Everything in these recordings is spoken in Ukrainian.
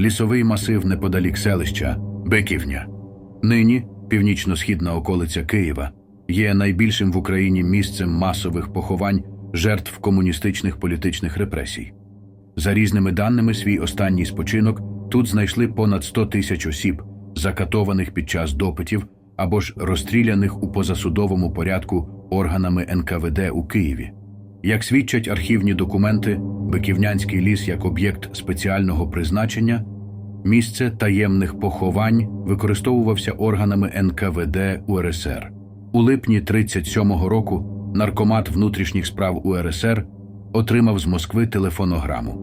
лісовий масив неподалік селища Беківня. Нині північно-східна околиця Києва є найбільшим в Україні місцем масових поховань жертв комуністичних політичних репресій. За різними даними, свій останній спочинок тут знайшли понад 100 тисяч осіб, закатованих під час допитів або ж розстріляних у позасудовому порядку органами НКВД у Києві. Як свідчать архівні документи, Биківнянський ліс як об'єкт спеціального призначення, місце таємних поховань використовувався органами НКВД УРСР. У липні 37-го року наркомат внутрішніх справ УРСР отримав з Москви телефонограму,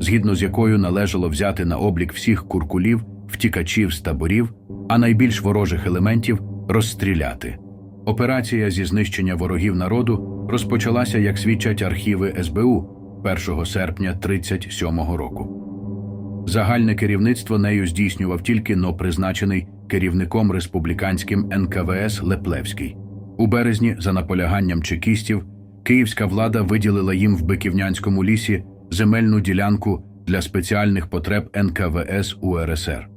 згідно з якою належало взяти на облік всіх куркулів, втікачів з таборів, а найбільш ворожих елементів розстріляти. Операція зі знищення ворогів народу розпочалася, як свідчать архіви СБУ 1 серпня 37-го року. Загальне керівництво нею здійснював тільки но призначений керівником республіканським НКВС Леплевський. У березні, за наполяганням чекістів, київська влада виділила їм в Биківнянському лісі земельну ділянку для спеціальних потреб НКВС УРСР.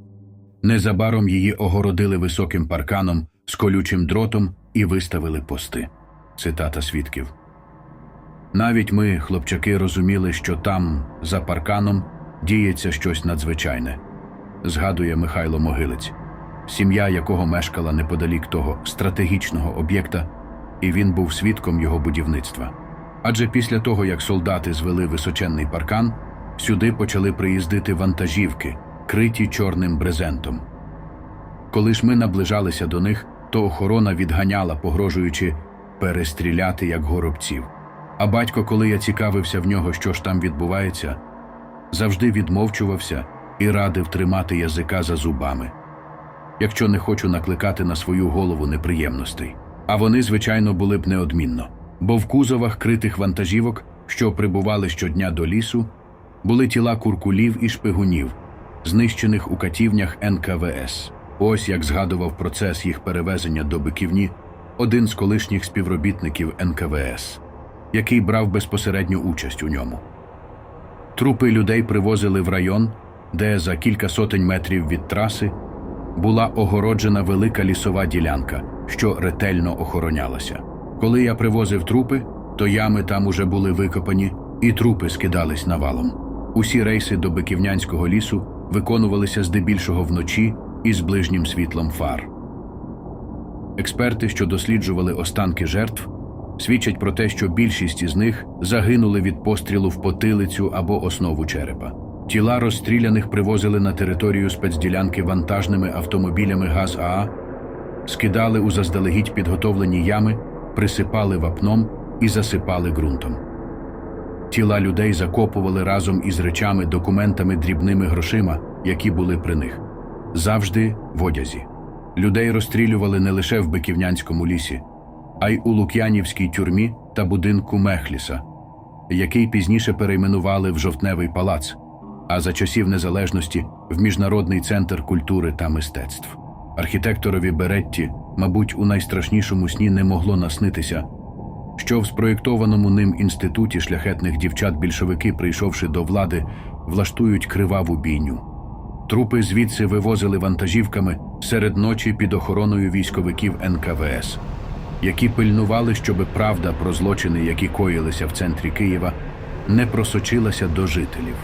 Незабаром її огородили високим парканом з колючим дротом і виставили пости. Цитата свідків. Навіть ми, хлопчаки, розуміли, що там, за парканом, діється щось надзвичайне, згадує Михайло Могилець, сім'я якого мешкала неподалік того стратегічного об'єкта, і він був свідком його будівництва. Адже після того, як солдати звели височенний паркан, сюди почали приїздити вантажівки, криті чорним брезентом. Коли ж ми наближалися до них, то охорона відганяла, погрожуючи перестріляти як горобців. А батько, коли я цікавився в нього, що ж там відбувається, завжди відмовчувався і радив тримати язика за зубами, якщо не хочу накликати на свою голову неприємностей. А вони, звичайно, були б неодмінно, бо в кузовах критих вантажівок, що прибували щодня до лісу, були тіла куркулів і шпигунів, знищених у катівнях НКВС. Ось як згадував процес їх перевезення до Биківні один з колишніх співробітників НКВС, який брав безпосередню участь у ньому. Трупи людей привозили в район, де за кілька сотень метрів від траси була огороджена велика лісова ділянка, що ретельно охоронялася. Коли я привозив трупи, то ями там уже були викопані, і трупи скидались навалом. Усі рейси до Биківнянського лісу виконувалися здебільшого вночі із ближнім світлом фар. Експерти, що досліджували останки жертв, свідчать про те, що більшість із них загинули від пострілу в потилицю або основу черепа. Тіла розстріляних привозили на територію спецділянки вантажними автомобілями ГАЗ-АА, скидали у заздалегідь підготовлені ями, присипали вапном і засипали ґрунтом. Тіла людей закопували разом із речами, документами, дрібними грошима, які були при них. Завжди в одязі. Людей розстрілювали не лише в Биківнянському лісі, а й у Лук'янівській тюрмі та будинку Мехліса, який пізніше перейменували в Жовтневий палац, а за часів незалежності в Міжнародний центр культури та мистецтв. Архітекторові Беретті, мабуть, у найстрашнішому сні не могло наснитися, що в спроєктованому ним інституті шляхетних дівчат більшовики, прийшовши до влади, влаштують криваву бійню. Трупи звідси вивозили вантажівками серед ночі під охороною військовиків НКВС, які пильнували, щоби правда про злочини, які коїлися в центрі Києва, не просочилася до жителів.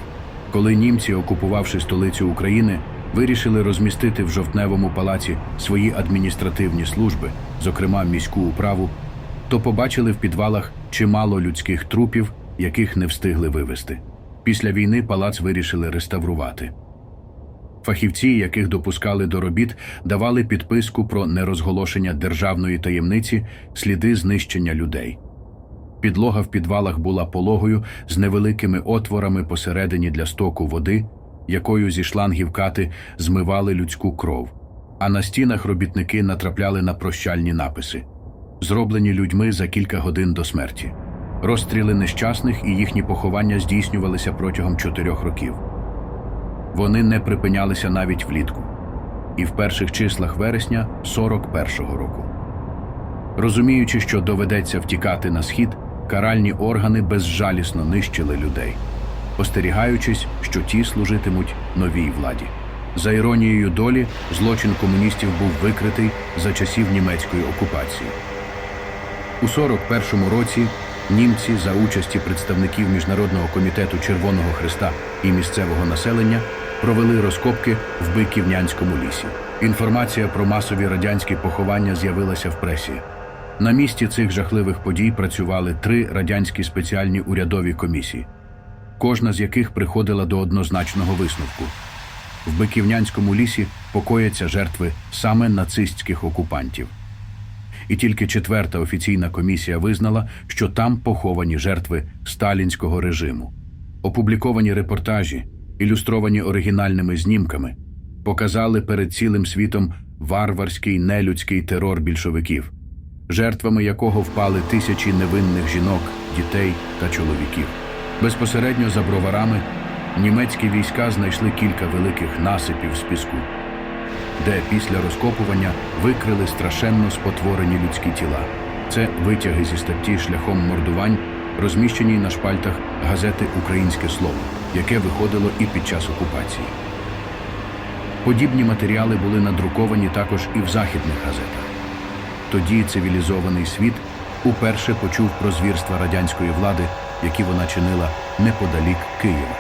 Коли німці, окупувавши столицю України, вирішили розмістити в жовтневому палаці свої адміністративні служби, зокрема міську управу, то побачили в підвалах чимало людських трупів, яких не встигли вивезти. Після війни палац вирішили реставрувати. Фахівці, яких допускали до робіт, давали підписку про нерозголошення державної таємниці, сліди знищення людей. Підлога в підвалах була пологою з невеликими отворами посередині для стоку води, якою зі шлангів кати змивали людську кров. А на стінах робітники натрапляли на прощальні написи, зроблені людьми за кілька годин до смерті. Розстріли нещасних і їхні поховання здійснювалися протягом чотирьох років. Вони не припинялися навіть влітку, і в перших числах вересня 41-го року. Розуміючи, що доведеться втікати на схід, каральні органи безжалісно нищили людей. остерігаючись, що ті служитимуть новій владі. За іронією долі, злочин комуністів був викритий за часів німецької окупації. У 41-му році німці за участі представників Міжнародного комітету Червоного Христа і місцевого населення провели розкопки в Биківнянському лісі. Інформація про масові радянські поховання з'явилася в пресі. На місці цих жахливих подій працювали три радянські спеціальні урядові комісії, кожна з яких приходила до однозначного висновку. В Биківнянському лісі покояться жертви саме нацистських окупантів. І тільки четверта офіційна комісія визнала, що там поховані жертви сталінського режиму. Опубліковані репортажі, ілюстровані оригінальними знімками, показали перед цілим світом варварський нелюдський терор більшовиків, жертвами якого впали тисячі невинних жінок, дітей та чоловіків. Безпосередньо за броварами німецькі війська знайшли кілька великих насипів з піску де після розкопування викрили страшенно спотворені людські тіла. Це витяги зі статті шляхом мордувань, розміщені на шпальтах газети Українське слово, яке виходило і під час окупації. Подібні матеріали були надруковані також і в західних газетах. Тоді цивілізований світ уперше почув про звірства радянської влади, які вона чинила неподалік Києва.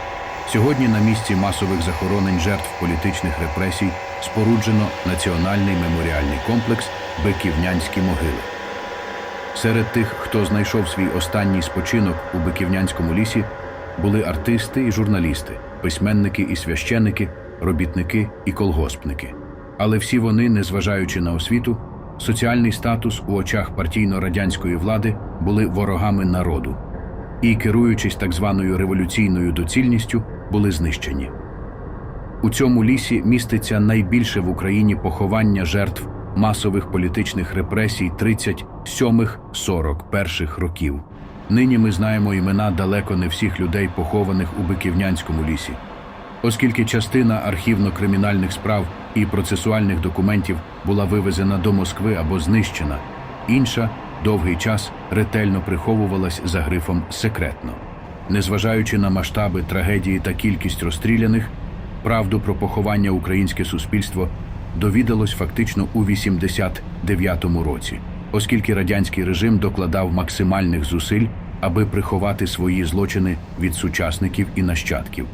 Сьогодні на місці масових захоронень жертв політичних репресій споруджено національний меморіальний комплекс Биківнянські могили. Серед тих, хто знайшов свій останній спочинок у Биківнянському лісі, були артисти і журналісти, письменники і священники, робітники і колгоспники. Але всі вони, незважаючи на освіту, соціальний статус у очах партійно-радянської влади були ворогами народу і, керуючись так званою революційною доцільністю, були знищені. У цьому лісі міститься найбільше в Україні поховання жертв масових політичних репресій 37-41 років. Нині ми знаємо імена далеко не всіх людей, похованих у Биківнянському лісі. Оскільки частина архівно-кримінальних справ і процесуальних документів була вивезена до Москви або знищена, інша довгий час ретельно приховувалась за грифом секретно. Незважаючи на масштаби трагедії та кількість розстріляних, правду про поховання українське суспільство довідалось фактично у 89-му році, оскільки радянський режим докладав максимальних зусиль, аби приховати свої злочини від сучасників і нащадків.